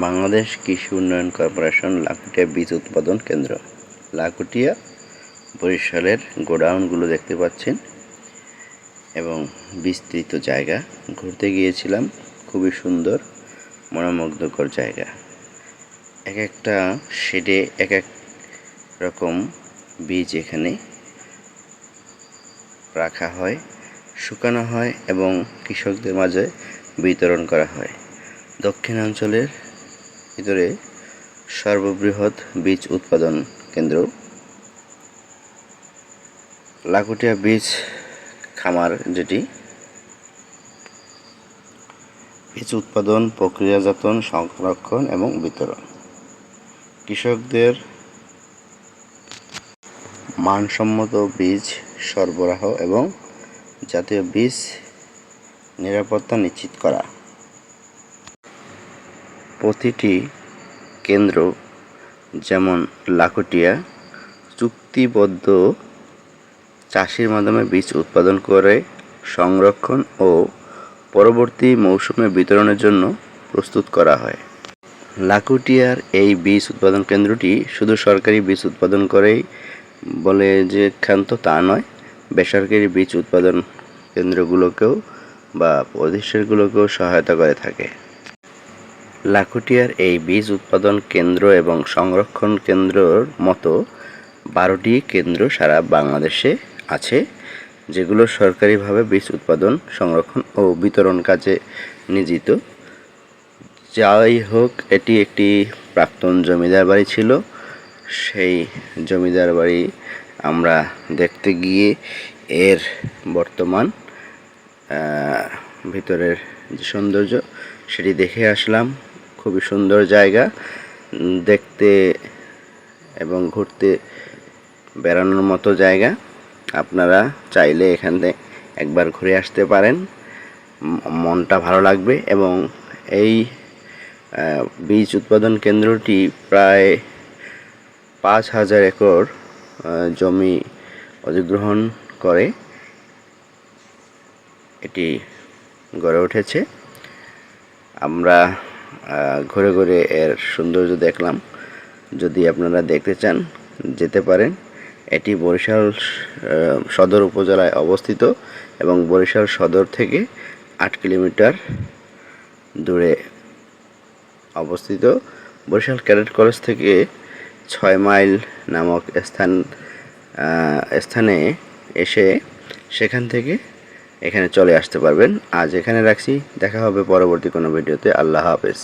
বাংলাদেশ কৃষি উন্নয়ন কর্পোরেশন লাকুটিয়া বীজ উৎপাদন কেন্দ্র। লাকুটিয়া বরিশালের গোডাউনগুলো দেখতে পাচ্ছেন এবং বিস্তৃত জায়গা। ঘুরতে গিয়েছিলাম, খুবই সুন্দর, মনোমুগ্ধকর জায়গা। এক একটা শেডে এক এক রকম বীজ এখানে রাখা হয়, শুকানো হয় এবং কৃষকদের মাঝে বিতরণ করা হয়। দক্ষিণাঞ্চলের ভিতরে সর্ববৃহৎ বীজ উৎপাদন কেন্দ্র লাকুটিয়া বীজ খামার যেটি, বীজ উৎপাদন, প্রক্রিয়াজাতন, সংরক্ষণ এবং বিতরণ। কৃষকদের মানসম্মত বীজ সরবরাহ এবং জাতীয় বীজ নিরাপত্তা নিশ্চিত করা। প্রতিটি কেন্দ্র যেমন লাকুটিয়া চুক্তিবদ্ধ চাষির মাধ্যমে বীজ উৎপাদন করে, সংরক্ষণ ও পরবর্তী মৌসুমে বিতরণের জন্য প্রস্তুত করা হয়। লাকুটিয়ার এই বীজ উৎপাদন কেন্দ্রটি শুধু সরকারি বীজ উৎপাদন করেই বলে যে ক্ষান্ত তা নয়, বেসরকারি বীজ উৎপাদন কেন্দ্রগুলোকেও বা প্রতিষ্ঠানগুলোকেও সহায়তা করে থাকে। লাকুটিয়ার এই বীজ উৎপাদন কেন্দ্র এবং সংরক্ষণ কেন্দ্রর মতো বারোটি কেন্দ্র সারা বাংলাদেশে আছে, যেগুলো সরকারিভাবে বীজ উৎপাদন, সংরক্ষণ ও বিতরণ কাজে নিয়োজিত। যাই হোক, এটি একটি প্রাক্তন জমিদার বাড়ি ছিল। সেই জমিদার বাড়ি আমরা দেখতে গিয়ে এর বর্তমান ভিতরের যে সৌন্দর্য, সেটি দেখে আসলাম। খুবই সুন্দর জায়গা। দেখতে এবং ঘুরতে বেড়ানোর মতো জায়গা। আপনারা চাইলে এখান একবার ঘুরে আসতে পারেন। মনটা ভালো লাগবে এবং এই বীজ উৎপাদন কেন্দ্রটি প্রায় পাঁচ হাজার একর জমি অধিগ্রহণ করে। এটি গড়ে উঠেছে। আমরা ঘুরে ঘুরে এর সৌন্দর্য দেখলাম। যদি আপনারা দেখতে চান, যেতে পারেন। এটি বরিশাল সদর উপজেলায় অবস্থিত এবং বরিশাল সদর থেকে আট কিলোমিটার দূরে অবস্থিত। বরিশাল ক্যাডেট কলেজ থেকে ছয় মাইল নামক স্থান স্থানে এসে সেখান থেকে এখানে চলে আসতে পারবেন। আজ এখানে রাখছি। দেখা হবে পরবর্তী কোনো ভিডিওতে। আল্লাহ হাফেজ।